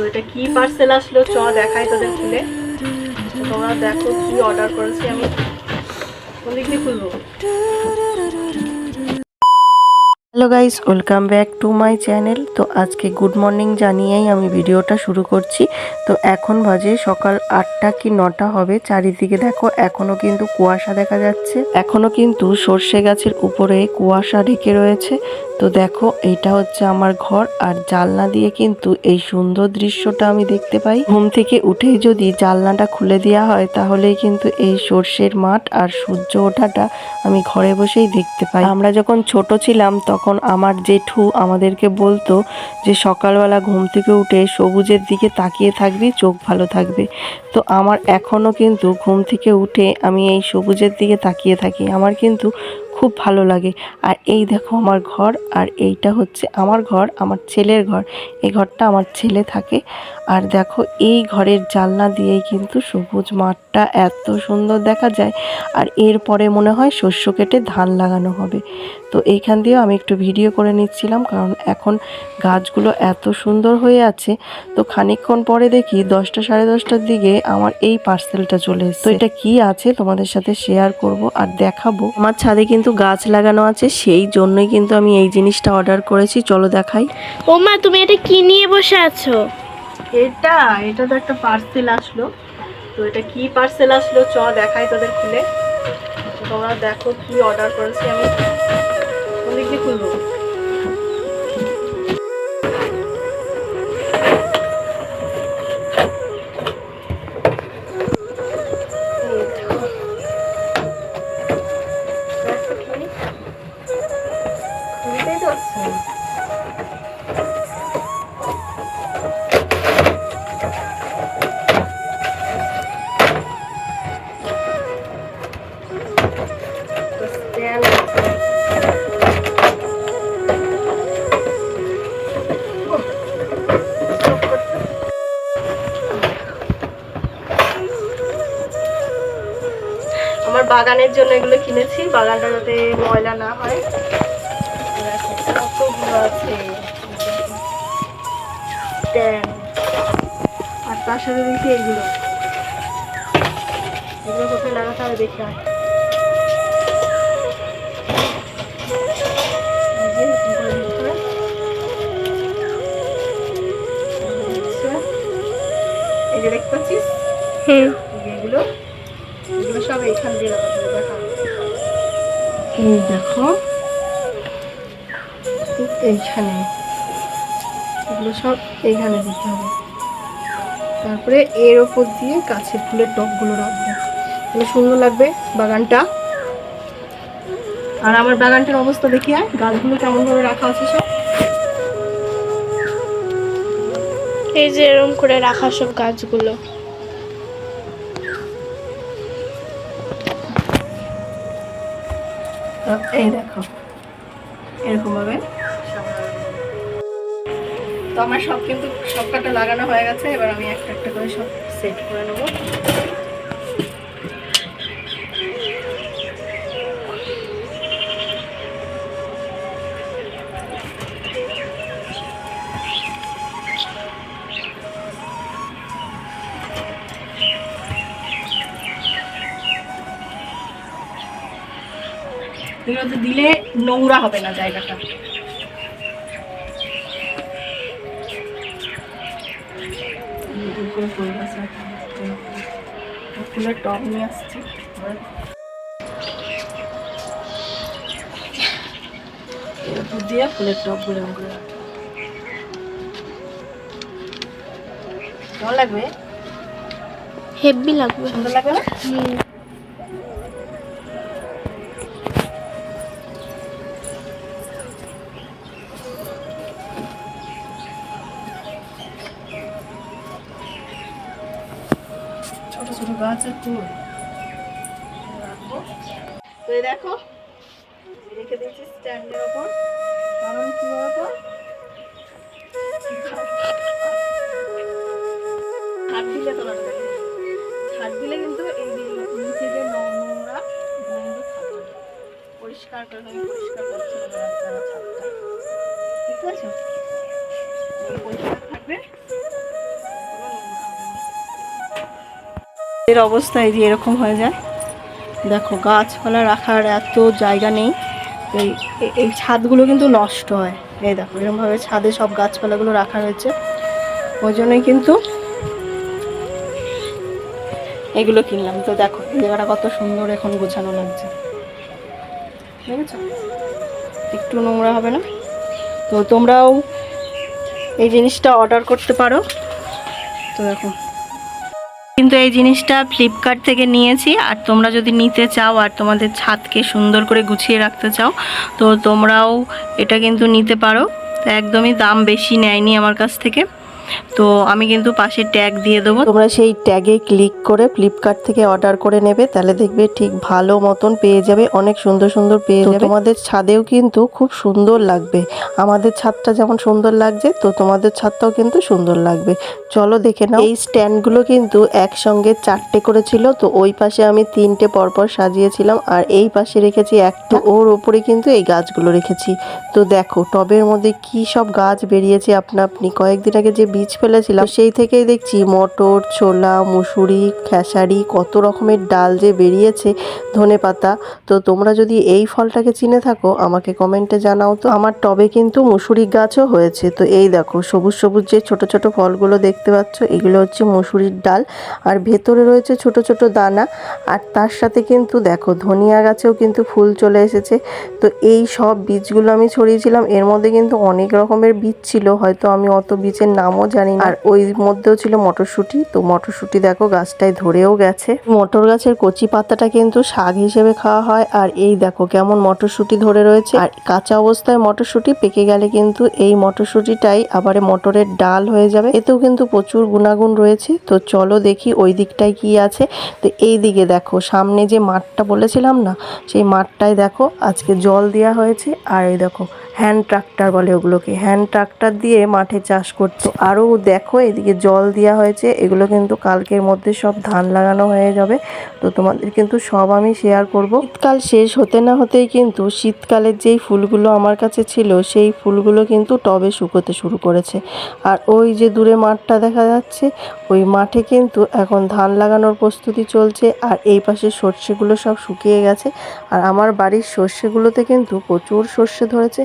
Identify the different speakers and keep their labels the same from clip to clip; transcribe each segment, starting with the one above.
Speaker 1: তো এটা কি পার্সেল আসলো? চ দেখাই তোদের খুলে। তোমরা দেখো কি অর্ডার করেছি আমি। কোন খুলবো? Hello guys welcome back to my channel তো আজকে গুড মর্নিং জানিয়েই আমি ভিডিওটা শুরু করছি। তো এখন বাজে সকাল আটটা কি নটা হবে? চারিদিকে দেখো, এখনও কিন্তু কুয়াশা দেখা যাচ্ছে। এখনও কিন্তু সর্ষে গাছের উপরে কুয়াশা ঢেকে রয়েছে। তো দেখো, এইটা হচ্ছে আমার ঘর আর জানলা দিয়ে কিন্তু এই সুন্দর দৃশ্যটা আমি দেখতে পাই। ঘুম থেকে উঠেই যদি জানলাটা খুলে দেওয়া হয়, তাহলেই কিন্তু এই সর্ষের মাঠ আর সূর্য ওঠাটা আমি ঘরে বসেই দেখতে পাই। আমরা যখন ছোট ছিলাম, তখন আমার জেঠু আমাদেরকে বলতো যে সকালবেলা ঘুম থেকে উঠে সবুজের দিকে তাকিয়ে থাকবি, চোখ ভালো থাকবে। তো আমার এখনও কিন্তু ঘুম থেকে উঠে আমি এই সবুজের দিকে তাকিয়ে থাকি। আমার কিন্তু খুব ভালো লাগে। আর এই দেখো আমার ঘর, আর এইটা হচ্ছে আমার ঘর, আমার ছেলের ঘর। এই ঘরটা আমার ছেলে থাকে। আর দেখো এই ঘরের জানলা দিয়েই কিন্তু সবুজ মাঠটা এত সুন্দর দেখা যায়। আর এরপরে মনে হয় শস্য কেটে ধান লাগানো হবে। তো এইখান দিয়েও আমি একটু ভিডিও করে নিচ্ছিলাম, কারণ এখন গাছগুলো এত সুন্দর হয়ে আছে। তো খানিকক্ষণ পরে দেখি দশটা সাড়ে দশটার দিকে আমার এই পার্সেলটা চলে এসেছে। তো এটা কি আছে তোমাদের সাথে শেয়ার করব আর দেখাবো। আমার ছাদে কিন্তু গাছ লাগানো আছে সেই জন্যই কিন্তু আমি এই জিনিসটা অর্ডার করেছি। চলো দেখাই।
Speaker 2: ও মা তুমি এটা কি নিয়ে বসে আছো?
Speaker 1: এটা এটা তো একটা পার্সেল আসলো। তো এটা কি পার্সেল আসলো? চ দেখাই তোদের খুলে। তোমরা দেখো কি অর্ডার করেছি আমি। খুলবো? আমার বাগানের জন্য এগুলো কিনেছি বাগানটা যাতে ময়লা না হয়। কতগুলো আর তার সাথে দেখি এগুলো। এগুলো কোথায় লাগাতে হবে দেখি আর। দেখতে পাচ্ছিস?
Speaker 2: হুম।
Speaker 1: এই যে এগুলো দিয়ে দেখা এই দেখো। ঠিক এইখানে এগুলো সব এইখানে দিতে হবে। তারপরে এর ওপর দিয়ে গাছের ফুলের টবগুলো রাখব। তাহলে সুন্দর লাগবে বাগানটা। আর আমার বাগানটার অবস্থা দেখি আর গাছগুলো কেমন ভাবে রাখা আছে সব।
Speaker 2: এই যে এরকম করে রাখা সব গাছগুলো।
Speaker 1: এই দেখো। এরকম ভাবে তো আমার সব কিন্তু সব কাটা লাগানো হয়ে গেছে, এবার আমি একটা একটা করে সব সেট করে নেব। এগুলোতে দিলে নোংরা হবে না জায়গাটা। ফুলের নিয়ে আসছি। দিয়ে ফুলের। কেমন লাগবে?
Speaker 2: হেভি লাগবে।
Speaker 1: সুন্দর লাগবে না? ফুল রাখব তো দেখো, রেখে দিয়েছি স্ট্যান্ডের ওপর। কারণ কি বলতো? হাত দিলে তোলা হাত দিলে কিন্তু এই নিচে যে নোংরা। পরিষ্কার করে আমি পরিষ্কার করছি পাচ্ছ এই পরিষ্কার থাকবে। এর অবস্থা এই যে এরকম হয়ে যায়। দেখো, গাছপালা রাখার এত জায়গা নেই। এই, এই- ছাদগুলো কিন্তু নষ্ট হয়। এই দেখো এরকমভাবে ছাদে সব গাছপালাগুলো রাখা হয়েছে ওই জন্যই কিন্তু এগুলো কিনলাম। তো দেখো জায়গাটা কত সুন্দর এখন গোছানো লাগছে। একটু নোংরা হবে না? তো তোমরাও এই জিনিসটা অর্ডার করতে পারো। তো দেখো। কিন্তু এই জিনিসটা ফ্লিপকার্ট থেকে নিয়েছি। আর তোমরা যদি নিতে চাও আর তোমাদের ছাদকে সুন্দর করে গুছিয়ে রাখতে চাও, তো তোমরাও এটা কিন্তু নিতে পারো। একদমই দাম বেশি নেয়নি আমার কাছ থেকে। তো আমি কিন্তু পাশে ট্যাগ দিয়ে দেবো। তোমরা সেই ট্যাগে ক্লিক করে ফ্লিপকার্ট থেকে অর্ডার করে নেবে তাহলে দেখবে ঠিক ভালো মতন পেয়ে যাবে অনেক সুন্দর সুন্দর পেয়ে যাবে। তোমাদের ছাদেও কিন্তু খুব সুন্দর লাগবে। আমাদের ছাদটা যেমন সুন্দর লাগছে তো তোমাদের ছাদটাও কিন্তু সুন্দর লাগবে। চলো দেখে নাও। এই স্ট্যান্ডগুলো কিন্তু একসঙ্গে চারটে করেছিল তো ওই পাশে আমি তিনটে পরপর সাজিয়েছিলাম আর এই পাশে রেখেছি একটা ওর ওপরে কিন্তু এই গাছগুলো রেখেছি। তো দেখো টবের মধ্যে কি সব গাছ বেরিয়েছে আপনা আপনি? কয়েকদিন আগে যে বীজ ফেলেছিলাম, সেই থেকেই দেখছি মটর, ছোলা, মুসুরি, খেসারি কত রকমের ডাল যে বেরিয়েছে ধনে পাতা। তো তোমরা যদি এই ফলটাকে চিনে থাকো, আমাকে কমেন্টে জানাও তো। আমার টবে কিন্তু মুসুরি গাছও হয়েছে। তো এই দেখো, সবুজ সবুজ যে ছোট ছোট ফলগুলো দেখতে পাচ্ছ, এগুলো হচ্ছে মুসুরির ডাল। আর ভেতরে রয়েছে ছোট ছোট দানা। আর তার সাথে কিন্তু দেখো, ধনিয়া গাছেও কিন্তু ফুল চলে এসেছে। তো এই সব বীজগুলো আমি ছড়িয়েছিলাম। এর মধ্যে কিন্তু অনেক রকমের বীজ ছিল, হয়তো আমি অত বীজের নামও জানি না। আর ওই মধ্যেও ছিল মটরশুঁটি। তো মটরশুঁটি দেখো গাছটায় ধরেও গেছে। মটর গাছের কচি পাতাটা কিন্তু শাক হিসেবে খাওয়া হয়। আর এই দেখো কেমন মটরশুঁটি ধরে রয়েছে। আর কাঁচা অবস্থায় মটরশুঁটি পেকে গেলে কিন্তু এই মটরশুঁটিটাই আবার মটরের ডাল হয়ে যাবে। এতেও কিন্তু প্রচুর গুণাগুণ রয়েছে। তো চলো দেখি ওই দিকটায় কি আছে। তো এই দিকে দেখো সামনে যে মাঠটা বলেছিলাম না সেই মাঠটায় দেখো আজকে জল দেওয়া হয়েছে। আর এই দেখো হ্যান্ড ট্রাক্টর বলে ওগুলোকে। হ্যান্ড ট্রাক্টর দিয়ে মাঠে চাষ করতো। আরও দেখো, এদিকে জল দেওয়া হয়েছে। এগুলো কিন্তু কালকের মধ্যে সব ধান লাগানো হয়ে যাবে। তো তোমাদের কিন্তু সব আমি শেয়ার করব। শীতকাল শেষ হতে না হতেই কিন্তু শীতকালের যেই ফুলগুলো আমার কাছে ছিল, সেই ফুলগুলো কিন্তু টবে শুকোতে শুরু করেছে। আর ওই যে দূরে মাঠটা দেখা যাচ্ছে, ওই মাঠে কিন্তু এখন ধান লাগানোর প্রস্তুতি চলছে। আর এই পাশে সর্ষেগুলো সব শুকিয়ে গেছে। আর আমার বাড়ির সর্ষেগুলোতে কিন্তু প্রচুর সর্ষে ধরেছে।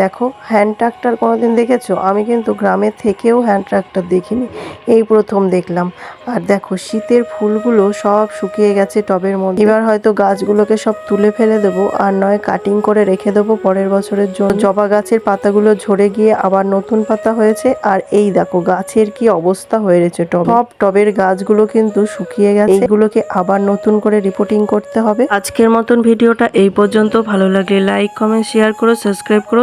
Speaker 1: দেখো হ্যান্ড ট্রাক্টর কোনোদিন দেখেছ? আমি কিন্তু গ্রামে থেকেও হ্যান্ড ট্রাক্টর দেখিনি, এই প্রথম দেখলাম। আর দেখো, শীতের ফুলগুলো সব শুকিয়ে গেছে টবের মধ্যে। এবার হয়তো গাছগুলোকে সব তুলে ফেলে দেবো, আর নয় কাটিং করে রেখে দেবো পরের বছরের জন্য। জবা গাছের পাতাগুলো ঝরে গিয়ে আবার নতুন পাতা হয়েছে, আর এই দেখো, গাছের কি অবস্থা হয়ে রয়েছে টব। সব টবের গাছগুলো কিন্তু শুকিয়ে গেছে। এগুলোকে আবার নতুন করে রিপোর্টিং করতে হবে। আজকের মতন ভিডিওটা এই পর্যন্ত। ভালো লাগলে লাইক কমেন্ট শেয়ার করো সাবস্ক্রাইব করো।